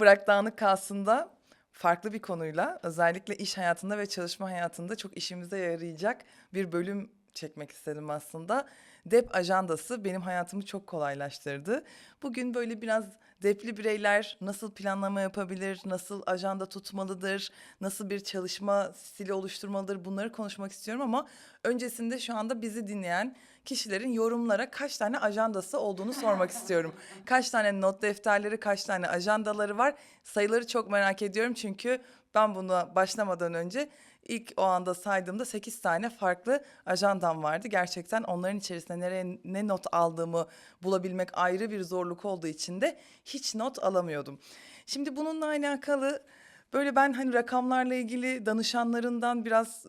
Bırak Dağınık Kalsın'da farklı bir konuyla özellikle iş hayatında ve çalışma hayatında çok işimize yarayacak bir bölüm çekmek istedim aslında. Dep ajandası benim hayatımı çok kolaylaştırdı. Bugün böyle biraz depli bireyler nasıl planlama yapabilir, nasıl ajanda tutmalıdır, nasıl bir çalışma stili oluşturmalıdır bunları konuşmak istiyorum ama öncesinde şu anda bizi dinleyen kişilerin yorumlara kaç tane ajandası olduğunu sormak istiyorum. Kaç tane not defterleri, kaç tane ajandaları var? Sayıları çok merak ediyorum çünkü ben buna başlamadan önce ilk o anda saydığımda 8 tane farklı ajandam vardı. Gerçekten onların içerisinde nereye ne not aldığımı bulabilmek ayrı bir zorluk olduğu için de hiç not alamıyordum. Şimdi bununla alakalı Böyle ben hani rakamlarla ilgili danışanlarından biraz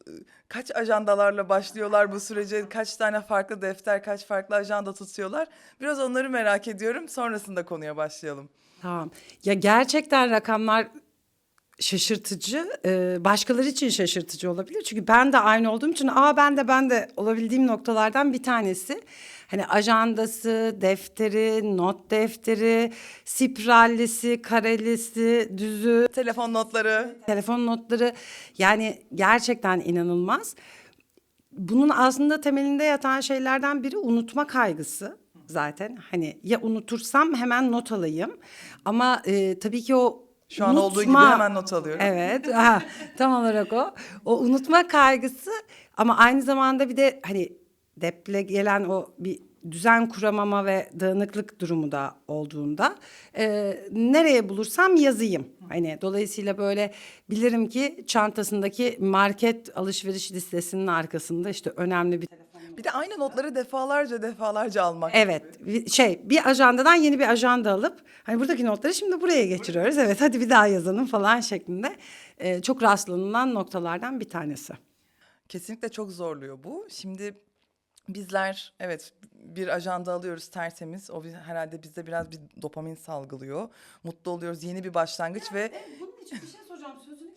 kaç ajandalarla başlıyorlar bu sürece, kaç tane farklı defter, kaç farklı ajanda tutuyorlar. Biraz onları merak ediyorum. Sonrasında konuya başlayalım. Tamam. Ya gerçekten rakamlar şaşırtıcı. Ee, başkaları için şaşırtıcı olabilir. Çünkü ben de aynı olduğum için aa ben de ben de olabildiğim noktalardan bir tanesi. Hani ajandası, defteri, not defteri, spirallisi, karelisi, düzü, Telefon notları. telefon notları yani gerçekten inanılmaz. Bunun aslında temelinde yatan şeylerden biri unutma kaygısı zaten. Hani ya unutursam hemen not alayım. Ama e, tabii ki o Şu an olduğu gibi unutma- hemen not alıyorum. Evet, aha, tam olarak o. O unutma kaygısı ama aynı zamanda bir de hani deple gelen o bir düzen kuramama ve dağınıklık durumu da olduğunda e, nereye bulursam yazayım. Hani dolayısıyla böyle bilirim ki çantasındaki market alışveriş listesinin arkasında işte önemli bir Bir de aynı notları defalarca defalarca almak. Evet bir- şey bir ajandadan yeni bir ajanda alıp hani buradaki notları şimdi buraya geçiriyoruz. Evet hadi bir daha yazalım falan şeklinde e, çok rastlanılan noktalardan bir tanesi. Kesinlikle çok zorluyor bu. Şimdi bizler evet bir ajanda alıyoruz tertemiz. O biz- herhalde bizde biraz bir dopamin salgılıyor. Mutlu oluyoruz. Yeni bir başlangıç ve bunun için bir şey soracağım sözünü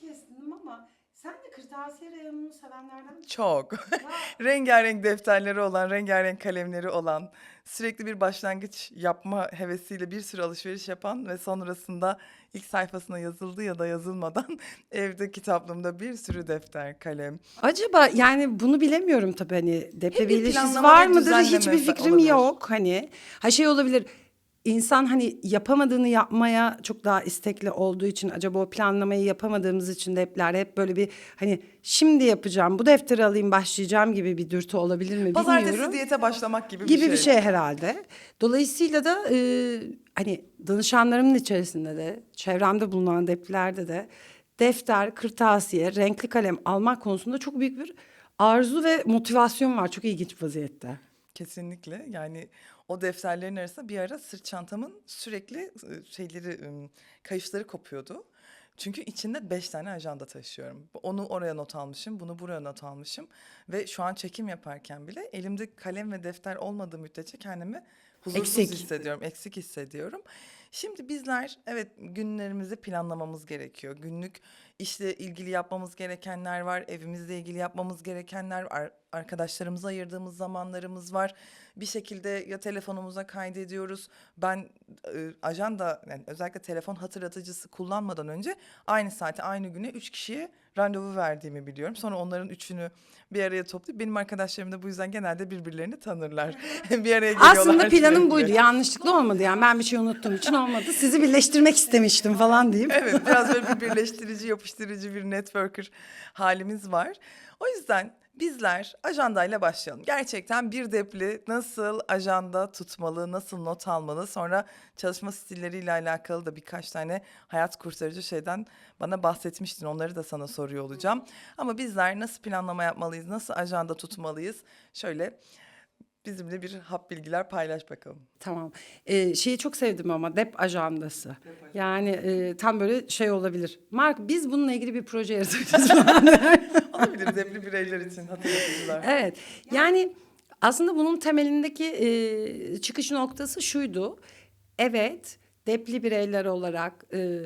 sen de kırtasiye reyonunu sevenlerden çok rengarenk defterleri olan, rengarenk kalemleri olan, sürekli bir başlangıç yapma hevesiyle bir sürü alışveriş yapan ve sonrasında ilk sayfasına yazıldı ya da yazılmadan evde kitaplığımda bir sürü defter, kalem. Acaba yani bunu bilemiyorum tabii hani deprem ilişkisi planlama var ve mıdır düzenleme hiçbir fikrim olabilir. yok hani. Ha şey olabilir insan hani yapamadığını yapmaya çok daha istekli olduğu için acaba o planlamayı yapamadığımız için depler hep böyle bir hani şimdi yapacağım bu defteri alayım başlayacağım gibi bir dürtü olabilir mi Pazartesi bilmiyorum. diyete başlamak gibi, gibi bir şey. herhalde. Dolayısıyla da e, hani danışanlarımın içerisinde de çevremde bulunan deplerde de defter, kırtasiye, renkli kalem almak konusunda çok büyük bir arzu ve motivasyon var. Çok ilginç vaziyette. Kesinlikle yani o defterlerin arasında bir ara sırt çantamın sürekli şeyleri kayışları kopuyordu. Çünkü içinde beş tane ajanda taşıyorum. Onu oraya not almışım, bunu buraya not almışım. Ve şu an çekim yaparken bile elimde kalem ve defter olmadığı müddetçe kendimi huzursuz Eksik. hissediyorum, eksik hissediyorum. Şimdi bizler evet günlerimizi planlamamız gerekiyor. Günlük işle ilgili yapmamız gerekenler var, evimizle ilgili yapmamız gerekenler var, arkadaşlarımıza ayırdığımız zamanlarımız var. Bir şekilde ya telefonumuza kaydediyoruz. Ben e, ajanda yani özellikle telefon hatırlatıcısı kullanmadan önce aynı saate aynı güne üç kişiye randevu verdiğimi biliyorum. Sonra onların üçünü bir araya toplayıp benim arkadaşlarım da bu yüzden genelde birbirlerini tanırlar. bir araya geliyorlar. Aslında planım buydu. Yanlışlıkla olmadı yani. Ben bir şey unuttuğum için olmadı. Sizi birleştirmek istemiştim falan diyeyim. Evet biraz böyle bir birleştirici, yapıştırıcı bir networker halimiz var. O yüzden bizler ajandayla başlayalım. Gerçekten bir depli nasıl ajanda tutmalı, nasıl not almalı, sonra çalışma stilleriyle alakalı da birkaç tane hayat kurtarıcı şeyden bana bahsetmiştin. Onları da sana soruyor olacağım. Ama bizler nasıl planlama yapmalıyız, nasıl ajanda tutmalıyız? Şöyle bizimle bir hap bilgiler paylaş bakalım. Tamam. Ee, şeyi çok sevdim ama dep ajandası. Yani e, tam böyle şey olabilir. Mark biz bununla ilgili bir proje yaratacağız falan. Olabilir depli bireyler için hatırlatıcılar. evet. Yani aslında bunun temelindeki e, çıkış noktası şuydu. Evet, depli bireyler olarak e,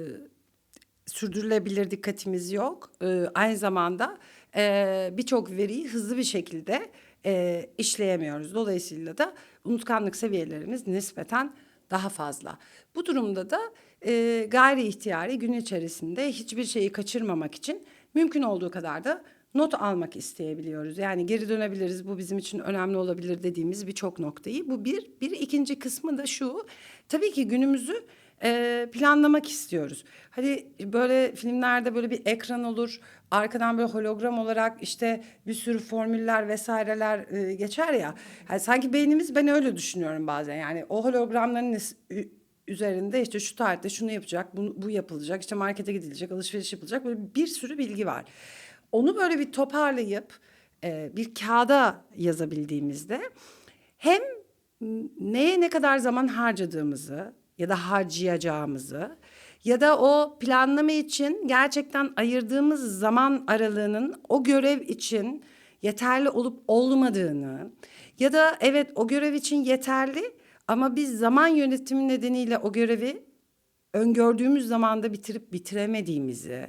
sürdürülebilir dikkatimiz yok. E, aynı zamanda e, birçok veriyi hızlı bir şekilde e, işleyemiyoruz. Dolayısıyla da unutkanlık seviyelerimiz nispeten daha fazla. Bu durumda da e, gayri ihtiyari gün içerisinde hiçbir şeyi kaçırmamak için mümkün olduğu kadar da not almak isteyebiliyoruz. Yani geri dönebiliriz bu bizim için önemli olabilir dediğimiz birçok noktayı. Bu bir. Bir ikinci kısmı da şu. Tabii ki günümüzü e, planlamak istiyoruz. Hani böyle filmlerde böyle bir ekran olur. Arkadan böyle hologram olarak işte bir sürü formüller vesaireler e, geçer ya. Yani sanki beynimiz ben öyle düşünüyorum bazen. Yani o hologramların üzerinde işte şu tarihte şunu yapacak, bu, bu yapılacak, işte markete gidilecek, alışveriş yapılacak böyle bir sürü bilgi var. Onu böyle bir toparlayıp e, bir kağıda yazabildiğimizde hem neye ne kadar zaman harcadığımızı ya da harcayacağımızı ya da o planlama için gerçekten ayırdığımız zaman aralığının o görev için yeterli olup olmadığını ya da evet o görev için yeterli ama biz zaman yönetimi nedeniyle o görevi öngördüğümüz zamanda bitirip bitiremediğimizi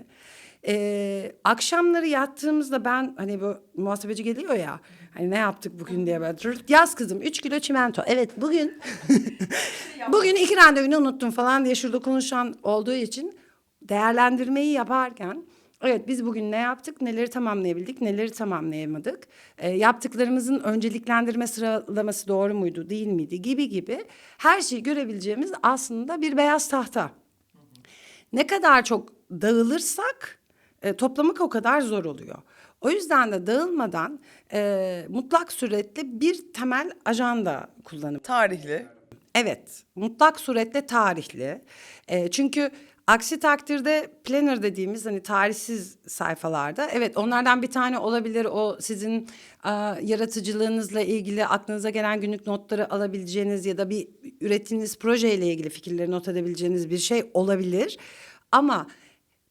ee, akşamları yattığımızda ben hani bu muhasebeci geliyor ya hani ne yaptık bugün diye böyle "Dur, yaz kızım 3 kilo çimento evet bugün bugün iki randevunu unuttum falan diye şurada konuşan olduğu için değerlendirmeyi yaparken evet biz bugün ne yaptık neleri tamamlayabildik neleri tamamlayamadık Ee, yaptıklarımızın önceliklendirme sıralaması doğru muydu değil miydi gibi gibi her şeyi görebileceğimiz aslında bir beyaz tahta. Ne kadar çok dağılırsak e, toplamak o kadar zor oluyor. O yüzden de dağılmadan e, mutlak suretle bir temel ajanda kullanıp Tarihli. Evet, mutlak suretle tarihli. E, çünkü aksi takdirde planner dediğimiz hani tarihsiz sayfalarda evet onlardan bir tane olabilir o sizin e, yaratıcılığınızla ilgili aklınıza gelen günlük notları alabileceğiniz ya da bir ürettiğiniz projeyle ilgili fikirleri not edebileceğiniz bir şey olabilir. Ama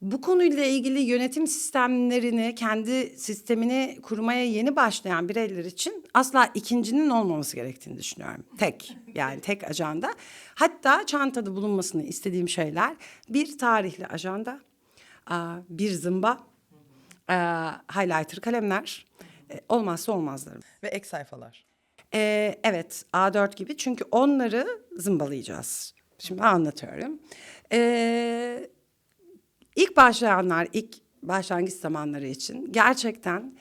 bu konuyla ilgili yönetim sistemlerini, kendi sistemini kurmaya yeni başlayan bireyler için asla ikincinin olmaması gerektiğini düşünüyorum. Tek yani tek ajanda. Hatta çantada bulunmasını istediğim şeyler bir tarihli ajanda, bir zımba, highlighter kalemler, e, olmazsa olmazlarım. Ve ek sayfalar. Ee, evet A4 gibi çünkü onları zımbalayacağız. Şimdi anlatıyorum. Ee, ilk başlayanlar, ilk başlangıç zamanları için gerçekten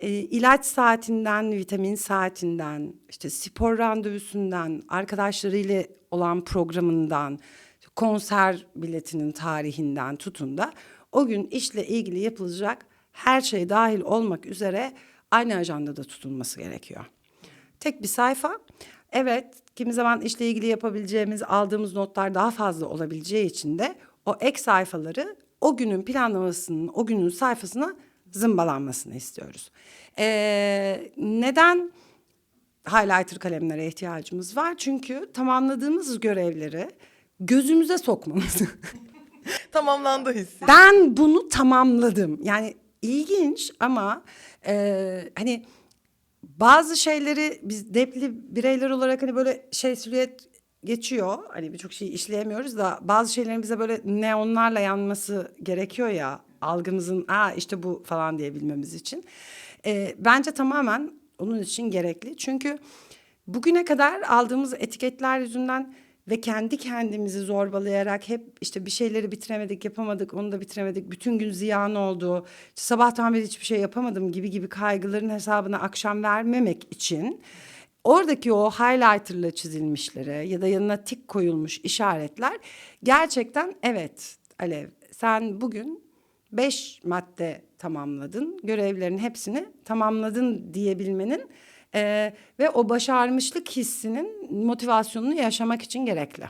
e, ilaç saatinden, vitamin saatinden, işte spor randevusundan, arkadaşlarıyla olan programından, konser biletinin tarihinden tutun da o gün işle ilgili yapılacak her şey dahil olmak üzere aynı ajandada tutulması gerekiyor. Tek bir sayfa. Evet, kimi zaman işle ilgili yapabileceğimiz, aldığımız notlar daha fazla olabileceği için de o ek sayfaları o günün planlamasının, o günün sayfasına zımbalanmasını istiyoruz. Ee, neden highlighter kalemlere ihtiyacımız var? Çünkü tamamladığımız görevleri gözümüze sokmamız. Tamamlandı hissi. ben bunu tamamladım. Yani ilginç ama e, hani bazı şeyleri biz depli bireyler olarak hani böyle şey silüet geçiyor. Hani birçok şeyi işleyemiyoruz da bazı şeylerin bize böyle neonlarla yanması gerekiyor ya algımızın aa işte bu falan diyebilmemiz için. E, bence tamamen onun için gerekli. Çünkü bugüne kadar aldığımız etiketler yüzünden ve kendi kendimizi zorbalayarak hep işte bir şeyleri bitiremedik, yapamadık, onu da bitiremedik. Bütün gün ziyan oldu. sabahtan beri hiçbir şey yapamadım gibi gibi kaygıların hesabını akşam vermemek için oradaki o highlighter'la çizilmişlere ya da yanına tik koyulmuş işaretler gerçekten evet Alev sen bugün beş madde tamamladın. Görevlerin hepsini tamamladın diyebilmenin eee, ve o başarmışlık hissinin motivasyonunu yaşamak için gerekli.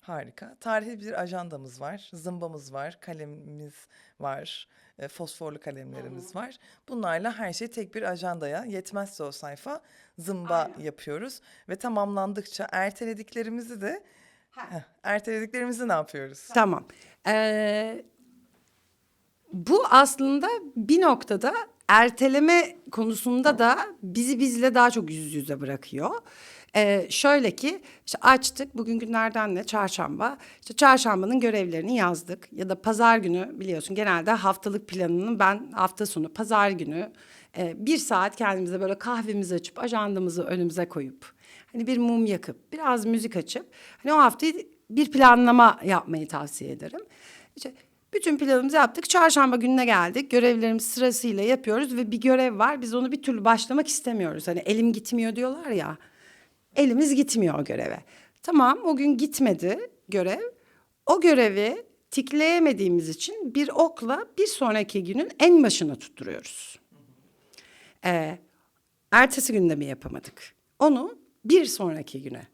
Harika. Tarihi bir ajandamız var. Zımbamız var. Kalemimiz var. E, fosforlu kalemlerimiz var. Bunlarla her şey tek bir ajandaya. Yetmezse o sayfa zımba yapıyoruz. Ve tamamlandıkça ertelediklerimizi de Heh, ertelediklerimizi ne yapıyoruz? Tamam. Ee, bu aslında bir noktada erteleme konusunda da bizi bizle daha çok yüz yüze bırakıyor. Ee, şöyle ki işte açtık bugün günlerden ne çarşamba işte çarşambanın görevlerini yazdık ya da pazar günü biliyorsun genelde haftalık planını ben hafta sonu pazar günü e, bir saat kendimize böyle kahvemizi açıp ajandamızı önümüze koyup hani bir mum yakıp biraz müzik açıp hani o haftayı bir planlama yapmayı tavsiye ederim. İşte bütün planımızı yaptık. Çarşamba gününe geldik. Görevlerimiz sırasıyla yapıyoruz ve bir görev var. Biz onu bir türlü başlamak istemiyoruz. Hani elim gitmiyor diyorlar ya. Elimiz gitmiyor o göreve. Tamam o gün gitmedi görev. O görevi tikleyemediğimiz için bir okla bir sonraki günün en başına tutturuyoruz. Ee, ertesi günde mi yapamadık? Onu bir sonraki güne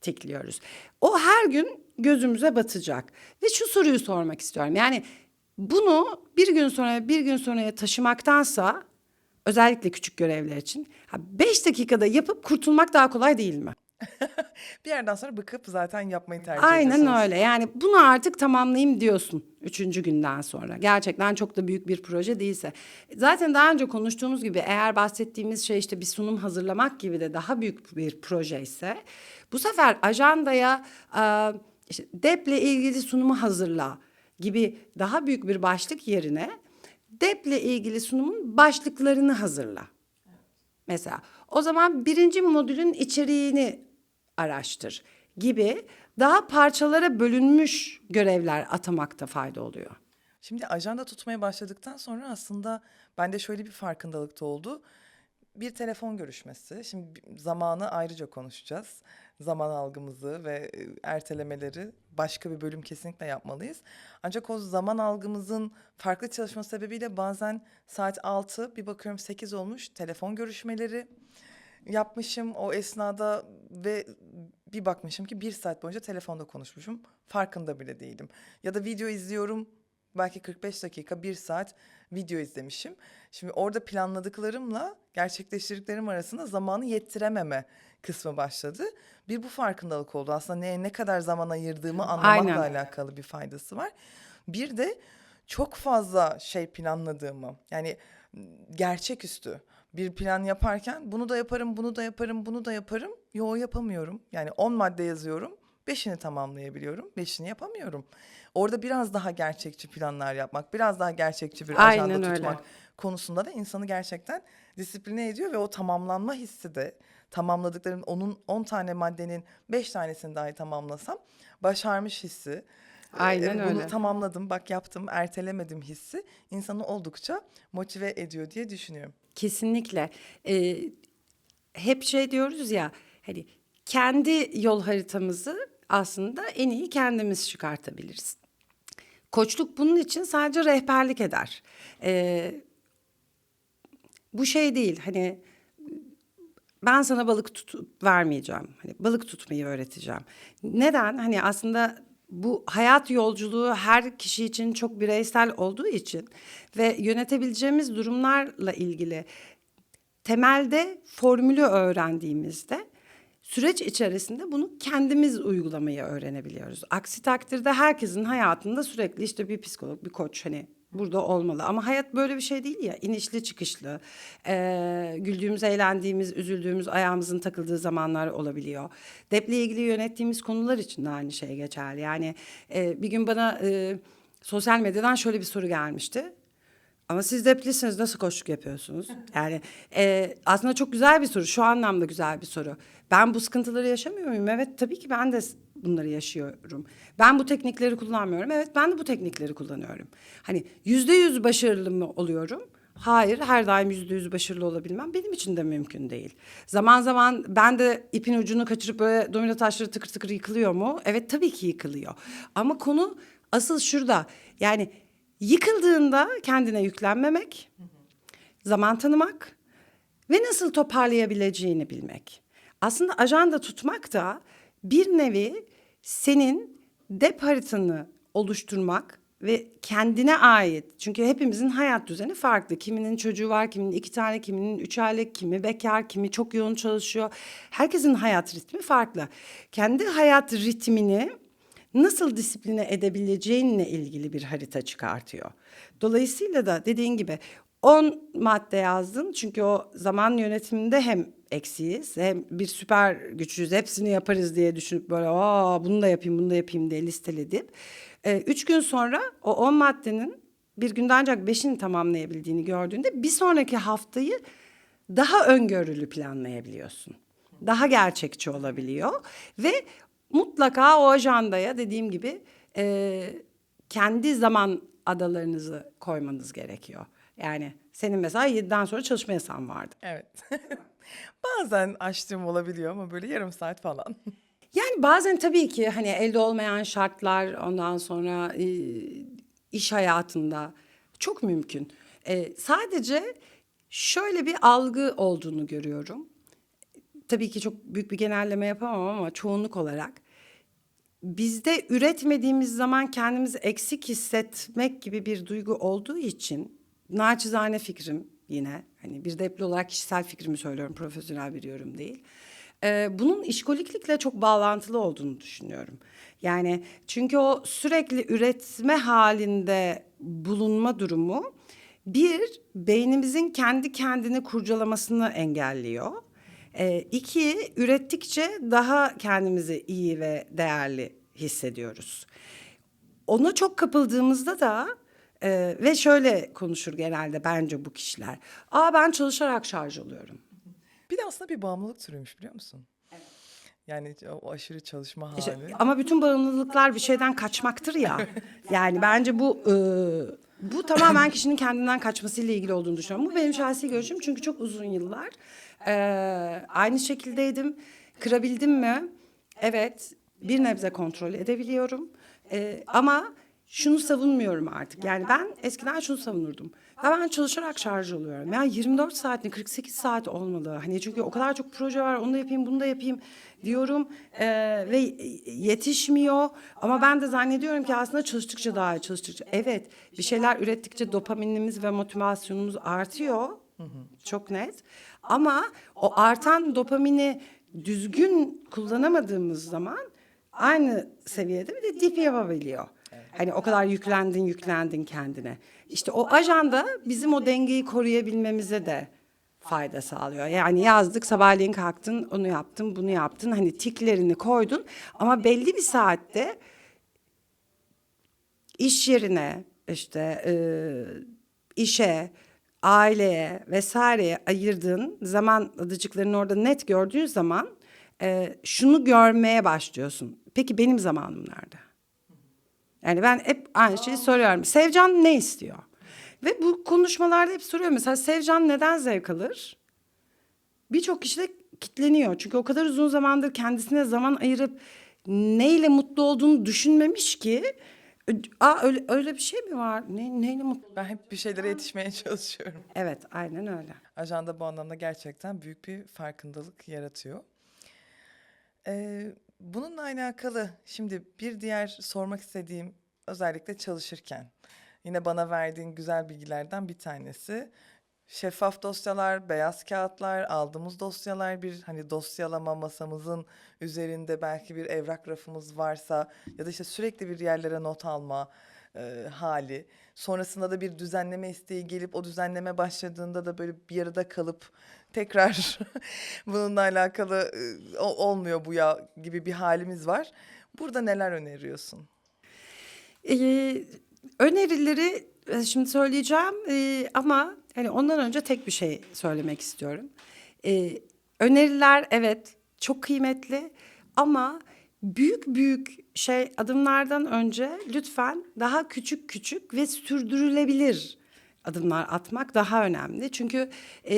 tikliyoruz. O her gün gözümüze batacak. Ve şu soruyu sormak istiyorum. Yani bunu bir gün sonra bir gün sonraya taşımaktansa özellikle küçük görevler için ha, beş dakikada yapıp kurtulmak daha kolay değil mi? Bir yerden sonra bıkıp zaten yapmayı tercih Aynen ediyorsunuz. öyle. Yani bunu artık tamamlayayım diyorsun üçüncü günden sonra. Gerçekten çok da büyük bir proje değilse. Zaten daha önce konuştuğumuz gibi eğer bahsettiğimiz şey işte bir sunum hazırlamak gibi de daha büyük bir proje ise bu sefer ajandaya e, işte DEP'le ilgili sunumu hazırla gibi daha büyük bir başlık yerine DEP'le ilgili sunumun başlıklarını hazırla. Mesela o zaman birinci modülün içeriğini araştır gibi daha parçalara bölünmüş görevler atamakta fayda oluyor. Şimdi ajanda tutmaya başladıktan sonra aslında bende şöyle bir farkındalık da oldu. Bir telefon görüşmesi. Şimdi zamanı ayrıca konuşacağız. Zaman algımızı ve e, ertelemeleri başka bir bölüm kesinlikle yapmalıyız. Ancak o zaman algımızın farklı çalışma sebebiyle bazen saat 6 bir bakıyorum 8 olmuş telefon görüşmeleri yapmışım o esnada ve bir bakmışım ki bir saat boyunca telefonda konuşmuşum. Farkında bile değilim. Ya da video izliyorum belki 45 dakika, bir saat video izlemişim. Şimdi orada planladıklarımla gerçekleştirdiklerim arasında zamanı yettirememe kısmı başladı. Bir bu farkındalık oldu. Aslında neye ne kadar zaman ayırdığımı anlamakla Aynen. alakalı bir faydası var. Bir de çok fazla şey planladığımı yani gerçeküstü bir plan yaparken bunu da yaparım, bunu da yaparım, bunu da yaparım. Yo yapamıyorum. Yani 10 madde yazıyorum. Beşini tamamlayabiliyorum. Beşini yapamıyorum. Orada biraz daha gerçekçi planlar yapmak, biraz daha gerçekçi bir Aynen ajanda öyle. tutmak konusunda da insanı gerçekten disipline ediyor ve o tamamlanma hissi de tamamladıklarım onun 10 tane maddenin 5 tanesini dahi tamamlasam başarmış hissi. Aynen e, Bunu öyle. tamamladım, bak yaptım, ertelemedim hissi insanı oldukça motive ediyor diye düşünüyorum. Kesinlikle. Ee, hep şey diyoruz ya hani kendi yol haritamızı aslında en iyi kendimiz çıkartabiliriz. Koçluk bunun için sadece rehberlik eder. Ee, bu şey değil hani ben sana balık tutup vermeyeceğim. Hani balık tutmayı öğreteceğim. Neden? Hani aslında bu hayat yolculuğu her kişi için çok bireysel olduğu için ve yönetebileceğimiz durumlarla ilgili temelde formülü öğrendiğimizde süreç içerisinde bunu kendimiz uygulamayı öğrenebiliyoruz. Aksi takdirde herkesin hayatında sürekli işte bir psikolog, bir koç hani burada olmalı. Ama hayat böyle bir şey değil ya. inişli çıkışlı. Ee, güldüğümüz, eğlendiğimiz, üzüldüğümüz, ayağımızın takıldığı zamanlar olabiliyor. Deple ilgili yönettiğimiz konular için de aynı şey geçerli. Yani e, bir gün bana e, sosyal medyadan şöyle bir soru gelmişti. Ama siz deplisiniz nasıl koçluk yapıyorsunuz? Yani e, aslında çok güzel bir soru. Şu anlamda güzel bir soru. Ben bu sıkıntıları yaşamıyor muyum? Evet tabii ki ben de bunları yaşıyorum. Ben bu teknikleri kullanmıyorum. Evet ben de bu teknikleri kullanıyorum. Hani yüzde yüz başarılı mı oluyorum? Hayır, her daim yüzde yüz başarılı olabilmem benim için de mümkün değil. Zaman zaman ben de ipin ucunu kaçırıp böyle domino taşları tıkır tıkır yıkılıyor mu? Evet tabii ki yıkılıyor. Ama konu asıl şurada. Yani yıkıldığında kendine yüklenmemek, zaman tanımak ve nasıl toparlayabileceğini bilmek. Aslında ajanda tutmak da bir nevi senin dep haritanı oluşturmak ve kendine ait. Çünkü hepimizin hayat düzeni farklı. Kiminin çocuğu var, kiminin iki tane, kiminin üç aylık, kimi bekar, kimi çok yoğun çalışıyor. Herkesin hayat ritmi farklı. Kendi hayat ritmini nasıl disipline edebileceğinle ilgili bir harita çıkartıyor. Dolayısıyla da dediğin gibi 10 madde yazdın çünkü o zaman yönetiminde hem eksiyiz hem bir süper güçlüyüz hepsini yaparız diye düşünüp böyle aa bunu da yapayım bunu da yapayım diye listeledip e, üç gün sonra o 10 maddenin bir günde ancak beşini tamamlayabildiğini gördüğünde bir sonraki haftayı daha öngörülü planlayabiliyorsun. daha gerçekçi olabiliyor ve mutlaka o ajandaya dediğim gibi e, kendi zaman adalarınızı koymanız gerekiyor. Yani senin mesela 7'den sonra çalışma yasağın vardı. Evet. Bazen açtığım olabiliyor ama böyle yarım saat falan. Yani bazen tabii ki hani elde olmayan şartlar ondan sonra e, iş hayatında çok mümkün. E, sadece şöyle bir algı olduğunu görüyorum. Tabii ki çok büyük bir genelleme yapamam ama çoğunluk olarak bizde üretmediğimiz zaman kendimizi eksik hissetmek gibi bir duygu olduğu için naçizane fikrim yine hani bir depli olarak kişisel fikrimi söylüyorum profesyonel bir yorum değil. Ee, bunun işkoliklikle çok bağlantılı olduğunu düşünüyorum. Yani çünkü o sürekli üretme halinde bulunma durumu bir beynimizin kendi kendini kurcalamasını engelliyor. Ee, iki, ürettikçe daha kendimizi iyi ve değerli hissediyoruz. Ona çok kapıldığımızda da e, ve şöyle konuşur genelde bence bu kişiler. Aa ben çalışarak şarj oluyorum. Bir de aslında bir bağımlılık türüymüş biliyor musun? Yani o aşırı çalışma hali. İşte, ama bütün bağımlılıklar bir şeyden kaçmaktır ya. Yani bence bu e, bu tamamen kişinin kendinden kaçmasıyla ilgili olduğunu düşünüyorum. Bu benim şahsi görüşüm çünkü çok uzun yıllar e, aynı şekildeydim. Kırabildim mi? Evet. Bir nebze kontrol edebiliyorum. E, ama şunu savunmuyorum artık. Yani ben eskiden şunu savunurdum. Ben çalışarak şarj oluyorum. Yani 24 saat mi 48 saat olmalı. Hani çünkü o kadar çok proje var onu da yapayım bunu da yapayım diyorum. Ee, ve yetişmiyor. Ama ben de zannediyorum ki aslında çalıştıkça daha iyi çalıştıkça. Evet bir şeyler ürettikçe dopaminimiz ve motivasyonumuz artıyor. Çok net. Ama o artan dopamini düzgün kullanamadığımız zaman aynı seviyede bir de dip yapabiliyor. Hani o kadar yüklendin yüklendin kendine. İşte o ajanda bizim o dengeyi koruyabilmemize de fayda sağlıyor. Yani yazdık sabahleyin kalktın onu yaptın bunu yaptın hani tiklerini koydun ama belli bir saatte iş yerine işte e, işe aileye vesaireye ayırdığın zaman adıcıklarını orada net gördüğün zaman e, şunu görmeye başlıyorsun. Peki benim zamanım nerede? Yani ben hep aynı şeyi soruyorum. Sevcan ne istiyor? Ve bu konuşmalarda hep soruyorum. Mesela Sevcan neden zevk alır? Birçok kişi de kitleniyor. Çünkü o kadar uzun zamandır kendisine zaman ayırıp neyle mutlu olduğunu düşünmemiş ki. Aa öyle, öyle bir şey mi var? Ne, neyle mutlu? Ben hep bir şeylere yetişmeye çalışıyorum. Evet aynen öyle. Ajanda bu anlamda gerçekten büyük bir farkındalık yaratıyor. Ee, bununla alakalı şimdi bir diğer sormak istediğim özellikle çalışırken yine bana verdiğin güzel bilgilerden bir tanesi şeffaf dosyalar, beyaz kağıtlar, aldığımız dosyalar bir hani dosyalama masamızın üzerinde belki bir evrak rafımız varsa ya da işte sürekli bir yerlere not alma e, hali. Sonrasında da bir düzenleme isteği gelip o düzenleme başladığında da böyle bir yarıda kalıp tekrar bununla alakalı o- olmuyor bu ya gibi bir halimiz var. Burada neler öneriyorsun? Ee, önerileri e, şimdi söyleyeceğim e, ama hani ondan önce tek bir şey söylemek istiyorum. Ee, öneriler evet çok kıymetli ama büyük büyük şey adımlardan önce lütfen daha küçük küçük ve sürdürülebilir adımlar atmak daha önemli. Çünkü e,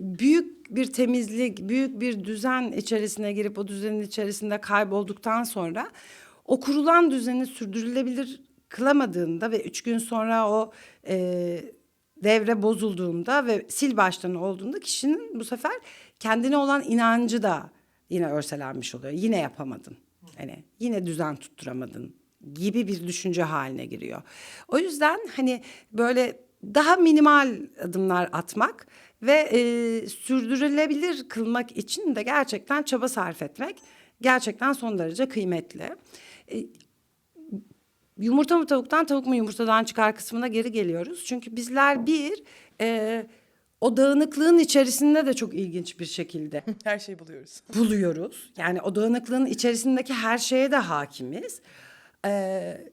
büyük bir temizlik, büyük bir düzen içerisine girip o düzenin içerisinde kaybolduktan sonra o kurulan düzeni sürdürülebilir kılamadığında ve üç gün sonra o e, devre bozulduğunda ve sil baştan olduğunda kişinin bu sefer kendine olan inancı da yine örselenmiş oluyor. Yine yapamadın. Hani yine düzen tutturamadın gibi bir düşünce haline giriyor. O yüzden hani böyle daha minimal adımlar atmak ve e, sürdürülebilir kılmak için de gerçekten çaba sarf etmek gerçekten son derece kıymetli. E, yumurta mı tavuktan tavuk mu yumurtadan çıkar kısmına geri geliyoruz. Çünkü bizler bir e, o dağınıklığın içerisinde de çok ilginç bir şekilde Her şeyi buluyoruz. buluyoruz. Yani o dağınıklığın içerisindeki her şeye de hakimiz. Ee,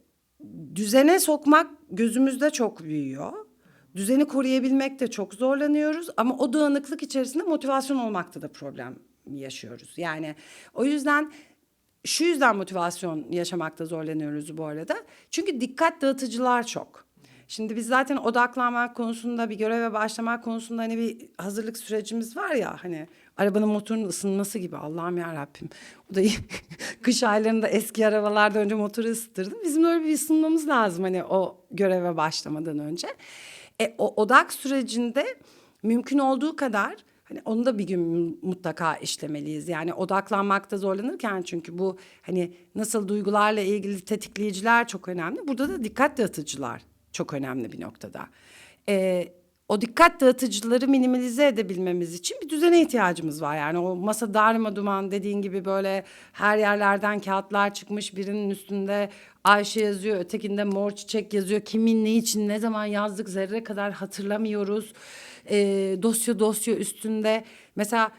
düzene sokmak gözümüzde çok büyüyor. Düzeni koruyabilmekte çok zorlanıyoruz ama o dağınıklık içerisinde motivasyon olmakta da problem yaşıyoruz. Yani o yüzden şu yüzden motivasyon yaşamakta zorlanıyoruz bu arada. Çünkü dikkat dağıtıcılar çok. Şimdi biz zaten odaklanmak konusunda bir göreve başlamak konusunda hani bir hazırlık sürecimiz var ya hani arabanın motorunun ısınması gibi Allah'ım ya Rabbim. O da kış aylarında eski arabalarda önce motoru ısıtırdım. Bizim öyle bir ısınmamız lazım hani o göreve başlamadan önce. E, o odak sürecinde mümkün olduğu kadar Hani onu da bir gün mutlaka işlemeliyiz. Yani odaklanmakta zorlanırken çünkü bu hani nasıl duygularla ilgili tetikleyiciler çok önemli. Burada da dikkat dağıtıcılar çok önemli bir noktada. Ee, o dikkat dağıtıcıları minimalize edebilmemiz için bir düzene ihtiyacımız var. Yani o masa darma duman dediğin gibi böyle her yerlerden kağıtlar çıkmış birinin üstünde Ayşe yazıyor, ötekinde mor çiçek yazıyor. Kimin ne için ne zaman yazdık zerre kadar hatırlamıyoruz. Ee, dosya dosya üstünde. Mesela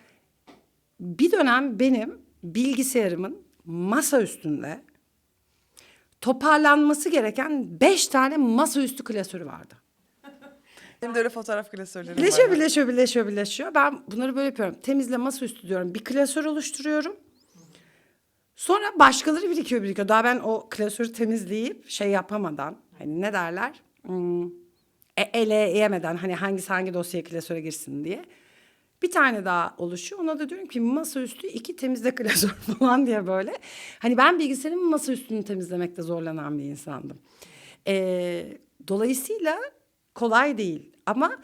bir dönem benim bilgisayarımın masa üstünde toparlanması gereken beş tane masaüstü klasörü vardı. Benim de öyle fotoğraf klasörlerim Birleşiyor, var. birleşiyor, birleşiyor, birleşiyor. Ben bunları böyle yapıyorum. Temizle masaüstü diyorum. Bir klasör oluşturuyorum. Sonra başkaları birikiyor, birikiyor. Daha ben o klasörü temizleyip şey yapamadan, hani ne derler? Hmm, e, eleyemeden hani hangisi hangi dosyaya klasöre girsin diye. Bir tane daha oluşuyor. Ona da diyorum ki masaüstü iki temizle klasör falan diye böyle. Hani ben bilgisayarımın masaüstünü temizlemekte zorlanan bir insandım. Ee, dolayısıyla kolay değil ama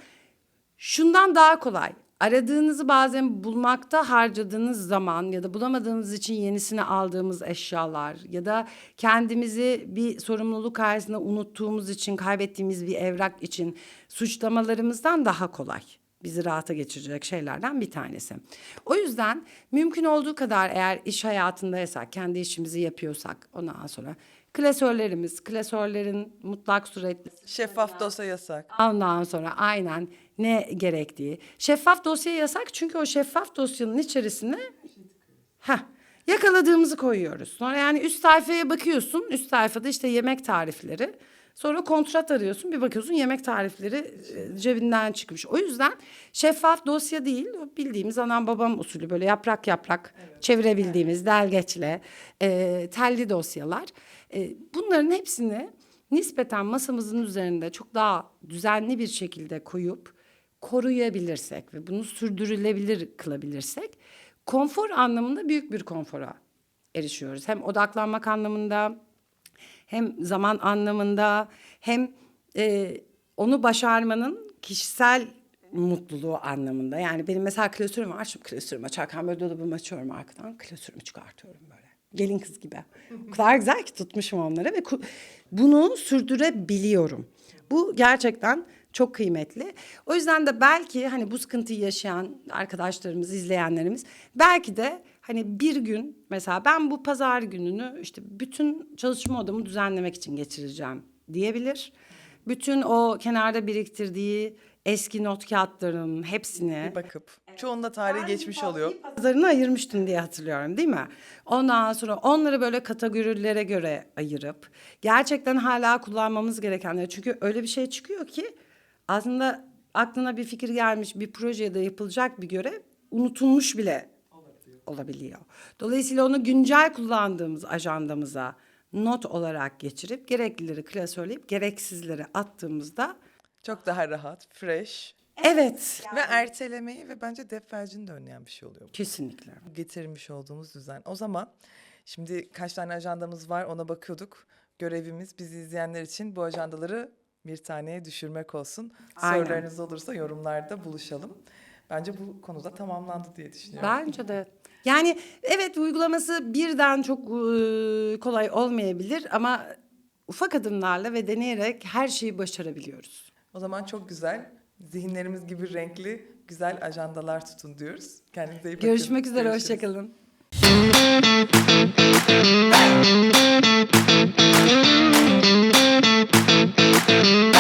şundan daha kolay. Aradığınızı bazen bulmakta harcadığınız zaman ya da bulamadığınız için yenisini aldığımız eşyalar ya da kendimizi bir sorumluluk karşısında unuttuğumuz için kaybettiğimiz bir evrak için suçlamalarımızdan daha kolay. Bizi rahata geçirecek şeylerden bir tanesi. O yüzden mümkün olduğu kadar eğer iş hayatındaysak, kendi işimizi yapıyorsak ondan sonra klasörlerimiz, klasörlerin mutlak suretle Şeffaf dosya yasak. Ondan sonra aynen ne gerektiği. Şeffaf dosya yasak çünkü o şeffaf dosyanın içerisine ha yakaladığımızı koyuyoruz. Sonra yani üst sayfaya bakıyorsun. Üst sayfada işte yemek tarifleri. Sonra kontrat arıyorsun. Bir bakıyorsun yemek tarifleri e, cebinden çıkmış. O yüzden şeffaf dosya değil. Bildiğimiz anam babam usulü böyle yaprak yaprak çevirebildiğimiz delgeçle e, telli dosyalar. E, bunların hepsini nispeten masamızın üzerinde çok daha düzenli bir şekilde koyup koruyabilirsek ve bunu sürdürülebilir kılabilirsek konfor anlamında büyük bir konfora erişiyoruz. Hem odaklanmak anlamında hem zaman anlamında hem e, onu başarmanın kişisel mutluluğu anlamında. Yani benim mesela klasörüm var. Şimdi klasörümü açarken böyle dolabımı açıyorum arkadan. Klasörümü çıkartıyorum böyle. Gelin kız gibi. O kadar güzel ki tutmuşum onları ve bunu sürdürebiliyorum. Bu gerçekten çok kıymetli. O yüzden de belki hani bu sıkıntıyı yaşayan arkadaşlarımız, izleyenlerimiz belki de hani bir gün mesela ben bu pazar gününü işte bütün çalışma odamı düzenlemek için geçireceğim diyebilir. Bütün o kenarda biriktirdiği eski not kağıtlarının hepsini Bir bakıp. Çoğunda tarihi geçmiş oluyor. pazarını ayırmıştın diye hatırlıyorum değil mi? Ondan sonra onları böyle kategorilere göre ayırıp gerçekten hala kullanmamız gerekenleri çünkü öyle bir şey çıkıyor ki aslında aklına bir fikir gelmiş bir projede yapılacak bir görev unutulmuş bile olabiliyor. Dolayısıyla onu güncel kullandığımız ajandamıza not olarak geçirip gereklileri klasörleyip gereksizleri attığımızda Çok daha rahat, fresh. evet Ve ertelemeyi ve bence dep felcini de önleyen bir şey oluyor. bu. kesinlikle. Getirmiş olduğumuz düzen. O zaman şimdi kaç tane ajandamız var ona bakıyorduk. Görevimiz bizi izleyenler için bu ajandaları bir taneye düşürmek olsun. Aynen. Sorularınız olursa yorumlarda buluşalım. Bence bu konuda tamamlandı diye düşünüyorum. Bence de. Yani evet uygulaması birden çok e, kolay olmayabilir ama ufak adımlarla ve deneyerek her şeyi başarabiliyoruz. O zaman çok güzel. Zihinlerimiz gibi renkli güzel ajandalar tutun diyoruz. Kendinize iyi bakın. Görüşmek üzere, hoşçakalın. Thank